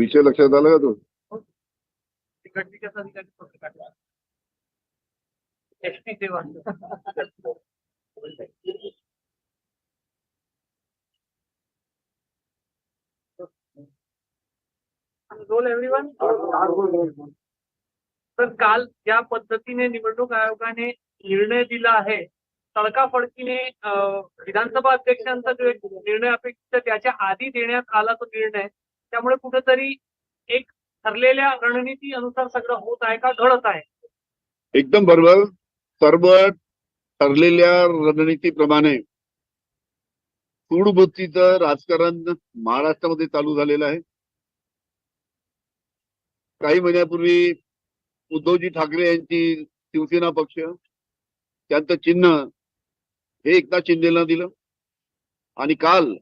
विषय लक्षात आला का तू? तर काल ज्या पद्धतीने निवडणूक आयोगाने निर्णय दिला आहे तडकाफडकीने विधानसभा अध्यक्षांचा जो एक निर्णय अपेक्षित त्याच्या आधी देण्यात आला तो निर्णय त्यामुळे कुठेतरी एक ठरलेल्या रणनीती अनुसार सगळं होत आहे का घडत आहे? एकदम बरोबर. सर्व ठरलेल्या रणनीतीप्रमाणे सूडबुद्धीचं राजकारण महाराष्ट्रामध्ये चालू झालेलं आहे. काही महिन्यापूर्वी उद्धवजी ठाकरे यांची शिवसेना पक्ष त्यांचं चिन्ह हे एकनाथ शिंदेला दिलं आणि काल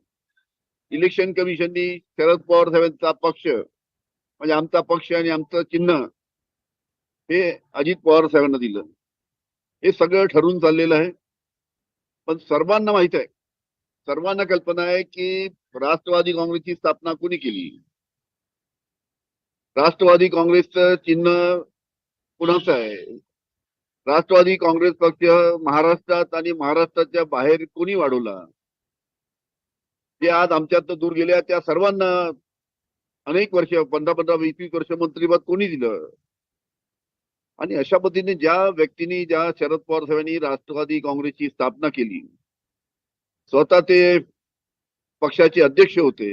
इलेक्शन कमिशननी शरद पवार साहेबांचा पक्ष म्हणजे आमचा पक्ष आणि आमचं चिन्ह हे अजित पवार साहेबांना दिलं. हे सगळं ठरून चाललेलं आहे. पण सर्वांना माहीत आहे सर्वांना कल्पना आहे की राष्ट्रवादी काँग्रेसची स्थापना कोणी केली? राष्ट्रवादी काँग्रेसचं चिन्ह कुणाचं आहे? राष्ट्रवादी काँग्रेस पक्ष महाराष्ट्रात आणि महाराष्ट्राच्या बाहेर कोणी वाढवला? जे आज आमच्यात दूर गेल्या त्या सर्वांना अनेक वर्ष पंधरा पंधरा वीस वीस वर्ष मंत्रिपद कोणी दिलं? आणि अशा पद्धतीने ज्या व्यक्तींनी ज्या शरद पवार साहेबांनी राष्ट्रवादी काँग्रेसची स्थापना केली स्वतः ते पक्षाचे अध्यक्ष होते.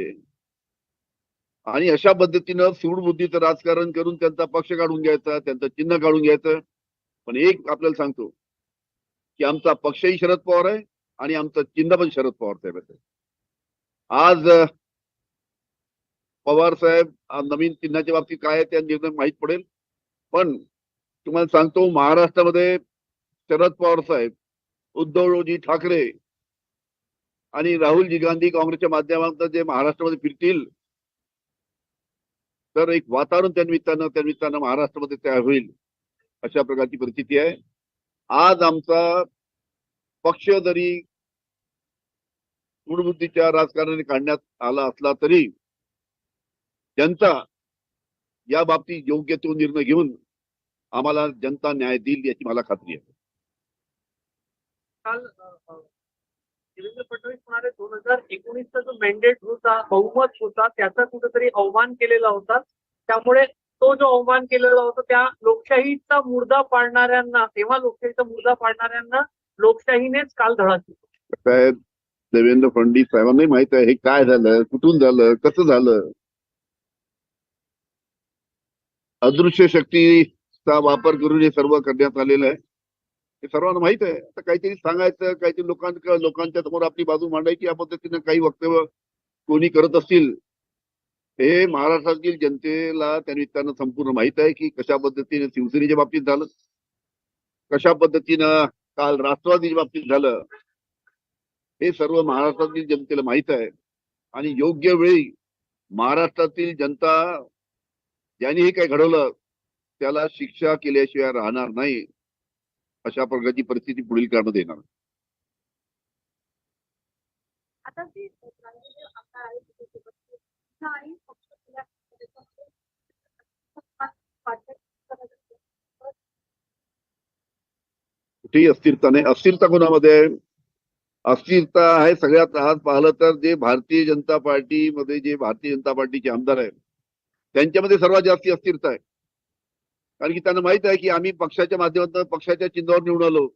आणि अशा पद्धतीनं सूडबुद्धीचं राजकारण करून त्यांचा पक्ष काढून घ्यायचा त्यांचं चिन्ह काढून घ्यायचं. पण एक आपल्याला सांगतो की आमचा पक्षही शरद पवार आहे आणि आमचं चिन्ह पण शरद पवार साहेब आहे. आज पवार साहेब नवीन चिन्हाच्या बाबतीत काय आहे त्या निर्णय माहीत पडेल. पण तुम्हाला सांगतो महाराष्ट्रामध्ये शरद पवार साहेब उद्धवजी ठाकरे आणि राहुलजी गांधी काँग्रेसच्या माध्यमातून जे महाराष्ट्रामध्ये फिरतील तर एक वातावरण त्या निमित्तानं त्या निमित्तानं महाराष्ट्रामध्ये तयार होईल अशा प्रकारची परिस्थिती आहे. आज आमचा पक्ष जरी मूळबुद्धीच्या राजकारणाने काढण्यात आला असला तरी जनता या बाबतीत योग्य तो निर्णय घेऊन आम्हाला जनता न्याय देईल याची मला खात्री आहे. काल देवेंद्र फडणवीस म्हणाले दोन हजार एकोणीसचा जो मेंडेट होता बहुमत होता त्याचा कुठेतरी अवमान केलेला होता. त्यामुळे तो जो अवमान केलेला होता त्या लोकशाहीचा मुर्दा पाडणाऱ्यांना तेव्हा लोकशाहीचा मुर्दा पाडणाऱ्यांना लोकशाहीनेच काल धडा दिला. देवेंद्र फडणवीस साहेबांनाही माहीत आहे. हे काय झालं? कुठून झालं? कसं झालं? अदृश्य शक्तीचा वापर करून हे सर्व करण्यात आलेलं आहे. हे सर्वांना माहीत आहे. आता काहीतरी सांगायचं काहीतरी लोकांच्या लोकांच्या समोर आपली बाजू मांडायची या पद्धतीनं काही वक्तव्य कोणी करत असतील हे महाराष्ट्रातील जनतेला त्या निमित्तानं संपूर्ण माहीत आहे की कशा पद्धतीने शिवसेनेच्या बाबतीत झालं. कशा पद्धतीनं काल राष्ट्रवादीच्या बाबतीत झालं. हे सर्व महाराष्ट्रातील जनतेला माहीत आहे. आणि योग्य वेळी महाराष्ट्रातील जनता ज्यांनी हे काही घडवलं त्याला शिक्षा केल्याशिवाय राहणार नाही अशा प्रकारची परिस्थिती पुढील काळामध्ये येणार. कुठेही अस्थिरता नाही. अस्थिरता कोणामध्ये आहे? अस्थिरता आहे सगळ्यात आज पाहिलं तर जे भारतीय जनता पार्टीमध्ये जे भारतीय जनता पार्टीचे आमदार आहेत त्यांच्यामध्ये सर्वात जास्ती अस्थिरता आहे. कारण की त्यांना माहीत आहे की आम्ही पक्षाच्या माध्यमातून पक्षाच्या चिन्हावर निवडून आलो.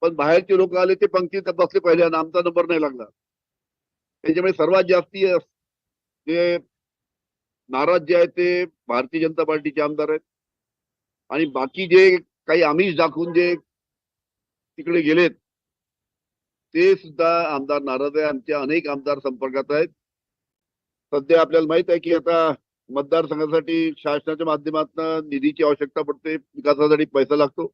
पण बाहेरचे लोक आले ते पंक्तीत बसले पहिले आणि आमचा नंबर नाही लागला. त्याच्यामुळे सर्वात जास्ती अस- जे नाराज जे आहेत ते भारतीय जनता पार्टीचे आमदार आहेत. आणि बाकी जे काही आमिष दाखवून जे तिकडे गेलेत ते सुद्धा आमदार नाराज आहे आमचे अनेक आमदार संपर्कात आहेत. सध्या आपल्याला माहीत आहे की आता मतदारसंघासाठी शासनाच्या माध्यमातून निधीची आवश्यकता पडते विकासासाठी पैसा लागतो.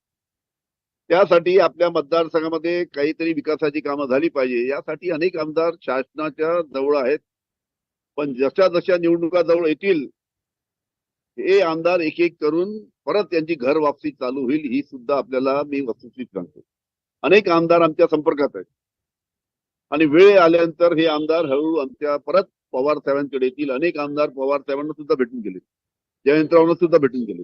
त्यासाठी आपल्या मतदारसंघामध्ये काहीतरी विकासाची कामं झाली पाहिजे. यासाठी अनेक आमदार शासनाच्या जवळ आहेत. पण जशा जशा निवडणुका जवळ येतील हे आमदार एक एक करून परत त्यांची घर वापसी चालू होईल ही सुद्धा आपल्याला मी वस्तुस्थित सांगतो. अनेक आमदार आमच्या संपर्कात आहेत. आणि वेळ आल्यानंतर हे आमदार हळूहळू आमच्या परत पवार साहेबांकडे येतील. अनेक आमदार पवार साहेबांना सुद्धा भेटून गेले. जयंतरावांना सुद्धा भेटून गेले.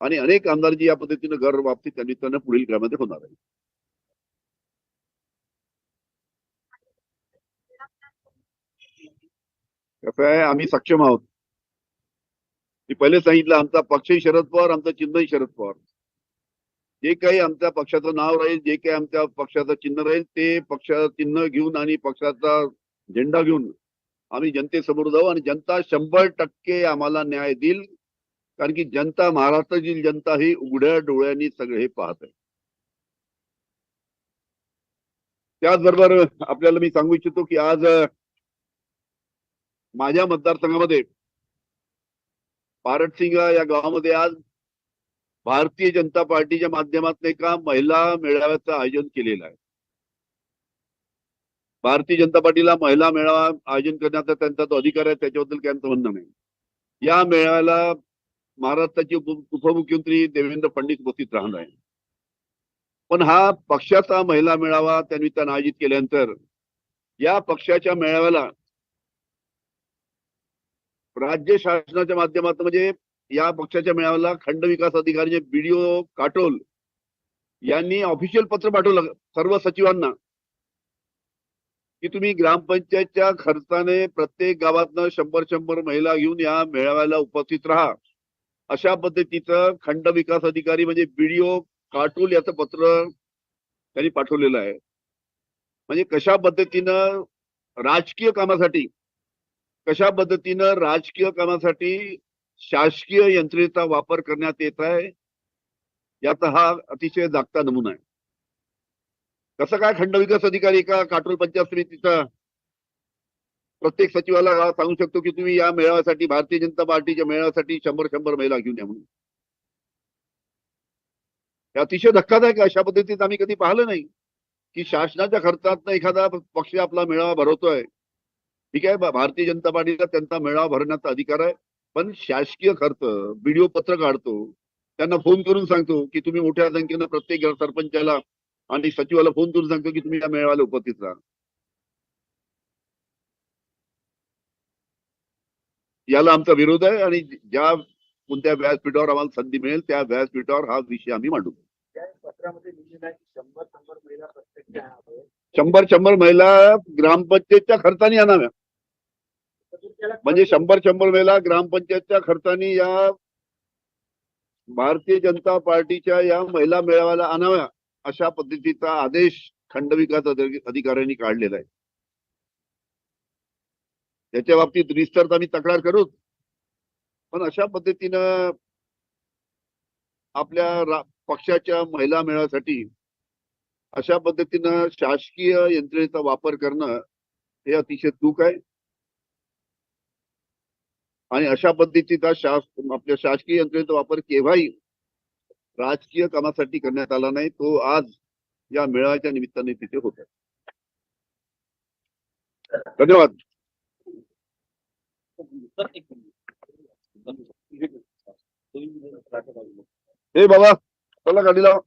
आणि अनेक आमदार जी या पद्धतीनं घर बाबतीत त्या निमित्तानं पुढील काळामध्ये होणार आहे कसं आहे? आम्ही सक्षम आहोत. मी पहिले सांगितलं आमचा पक्षही शरद पवार आमचा चिन्हही शरद पवार. जे काही आमच्या पक्षाचं नाव राहील जे काही आमच्या पक्षाचं चिन्ह राहील ते पक्षाचं चिन्ह घेऊन आणि पक्षाचा झेंडा घेऊन आम्ही जनतेसमोर जाऊ आणि जनता शंभर टक्के आम्हाला न्याय देईल. कारण की जनता महाराष्ट्रातील जनता ही उघड्या डोळ्यांनी सगळे हे पाहत आहे. त्याचबरोबर आपल्याला मी सांगू इच्छितो की आज माझ्या मतदारसंघामध्ये पारटसिंग या गावामध्ये आज भारतीय जनता पार्टीच्या माध्यमातून एका महिला मेळाव्याचं आयोजन केलेलं आहे. भारतीय जनता पार्टीला महिला मेळावा आयोजन करण्याचा त्यांचा तो अधिकार आहे त्याच्याबद्दल काही आमचं म्हणणं नाही. या मेळाव्याला महाराष्ट्राचे उपमुख्यमंत्री देवेंद्र फडणवीस उपस्थित राहणार आहे पण हा पक्षाचा महिला मेळावा त्यानिमित्तानं आयोजित केल्यानंतर या पक्षाच्या मेळाव्याला राज्य शासनाच्या माध्यमातून म्हणजे या पक्षाच्या मेळाव्याला खंड विकास अधिकारी बीडीओ काटोल यांनी ऑफिशियल पत्र पाठवलं सर्व सचिवांना की तुम्ही ग्रामपंचायतच्या खर्चाने प्रत्येक गावातनं शंभर शंभर महिला घेऊन या मेळाव्याला उपस्थित राहा. अशा पद्धतीचं खंड विकास अधिकारी म्हणजे बीडीओ काटोल याचं पत्र त्यांनी पाठवलेलं आहे. म्हणजे कशा पद्धतीनं राजकीय कामासाठी कशा पद्धतीनं राजकीय कामासाठी शासकीय यंत्रणेचा वापर करण्यात येत आहे याचा हा अतिशय जागता नमुना आहे. कसं काय खंड विकास अधिकारी का काटोल पंचायत समितीचा प्रत्येक सचिवाला सांगू शकतो की तुम्ही या मेळाव्यासाठी भारतीय जनता पार्टीच्या मेळाव्यासाठी शंभर शंभर महिला घेऊन या म्हणून. हे अतिशय धक्कादायक अशा पद्धतीत आम्ही कधी पाहिलं नाही की शासनाच्या खर्चात एखादा पक्ष आपला मेळावा भरवतोय. ठीक आहे भारतीय जनता पार्टीला त्यांचा मेळावा भरण्याचा अधिकार आहे. पण शासकीय खर्च व्हिडिओ पत्र काढतो त्यांना फोन करून सांगतो की तुम्ही मोठ्या संख्येनं प्रत्येक सरपंचाला आणि सचिवाला फोन करून सांगतो की तुम्ही या मेळाव्याला उपस्थित राहा. याला आमचा विरोध आहे आणि ज्या कोणत्या व्यासपीठावर आम्हाला संधी मिळेल त्या व्यासपीठावर हा विषय आम्ही मांडू. शंभर शंभर महिला ग्रामपंचायतच्या खर्चाने आणाव्या म्हणजे शंभर शंभर वेळेला ग्रामपंचायतच्या खर्चाने या भारतीय जनता पार्टीच्या या महिला मेळाव्याला आणाव्या अशा पद्धतीचा आदेश खंड विकास अधिकाऱ्यांनी काढलेला आहे. त्याच्या बाबतीत रिस्तर आम्ही तक्रार करू. पण अशा पद्धतीनं आपल्या पक्षाच्या महिला मेळाव्यासाठी अशा पद्धतीनं शासकीय यंत्रणेचा वापर करणं हे अतिशय चूक आहे. आणि अशा पद्धतीचा शास आपल्या शासकीय यंत्रणेचा वापर केव्हाही राजकीय कामासाठी करण्यात आला नाही तो आज या मेळाव्याच्या निमित्ताने तिथे होत आहे. धन्यवाद. हे बाबा चला गाडी लावा.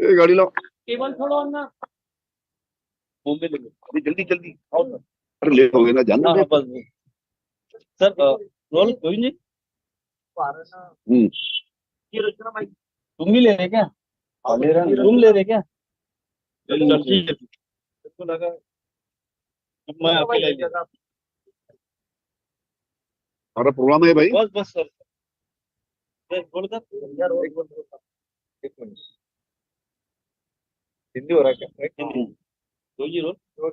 हे गाडी लावा. टेबल थोडं अन्न अरे जल्दी जल्दी अरे लेट हो गए ना जानना हाँ, बस बस। सर रोल गोविंद जी हम्म. ही तुम भी ले रहे क्या? तुम ले रहे क्या? ठीक है। लगा मैं ही हमारा प्रोग्राम है भाई। बस बस सर। बोल एक मिनट। हिंदी हो रहा है क्या। दो रोल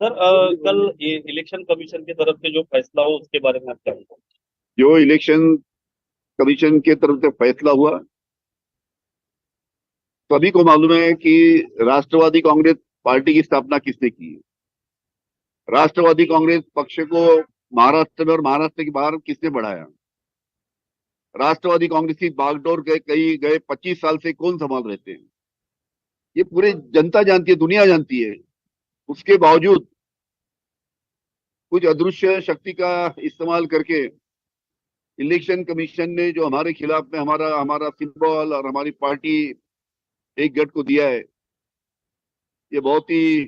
सर अ, कल ये इलेक्शन कमीशन की तरफ़ से जो फैसला हो उसके बारे में आप क्या जो इलेक्शन कमीशन के तरफ़ से फैसला हुआ सभी को मालूम है कि राष्ट्रवादी कांग्रेस पार्टी की स्थापना किसने की है? राष्ट्रवादी कांग्रेस पक्ष को महाराष्ट्र में और महाराष्ट्र के बाहर किसने बढ़ाया? राष्ट्रवादी कांग्रेस की बागडोर गए कई गए पच्चीस साल से कौन संभाल रहे थे ये पूरे जनता जानती है, दुनिया जानती है। उसके बावजूद कुछ अदृश्य शक्ति का इस्तेमाल करके इलेक्शन कमीशन ने जो हमारे खिलाफ में हमारा हमारा सिंबल और हमारी पार्टी एक गट को दिया है, ये बहुत ही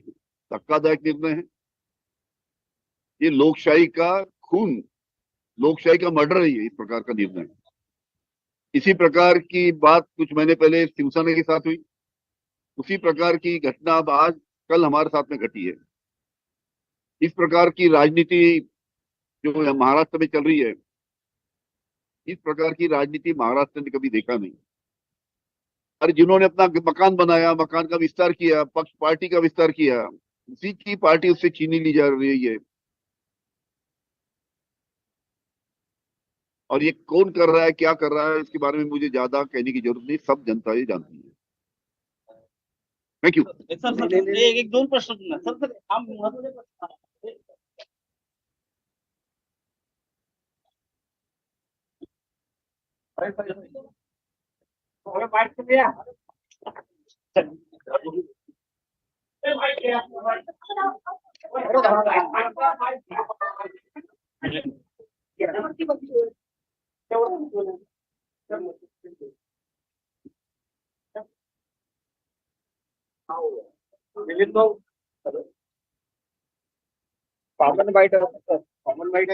धक्कादायक निर्णय है। ये लोकशाही का खून, लोकशाही का मर्डर है ये इस प्रकार का निर्णय। इसी प्रकार की बात कुछ महीने पहले शिवसेना के साथ हुई। उसी प्रकार की घटना अब आज कल हमारे साथ में घटी है। इस प्रकार की राजनीति जो महाराष्ट्र में चल रही है, इस प्रकार की राजनीति महाराष्ट्र ने कभी देखा नहीं। अरे जिन्होंने अपना मकान बनाया, मकान का विस्तार किया, पक्ष पार्टी का विस्तार किया, उसी की पार्टी उससे छीनी ली जा रही है। और ये कौन कर रहा है, क्या कर रहा है, इसके बारे में मुझे ज़्यादा कहने की ज़रूरत नहीं, सब जनता ये जानती है। Thank you sir sir sir, एक एक दोन प्रश्न पुन्हा. सर सर हा महत्त्वाचा प्रश्न आहे. थोडं बाहेर तुम्ही या. ए, बाहेर या. वरती మిగిలిన కామన్ బయట కామన్ బయట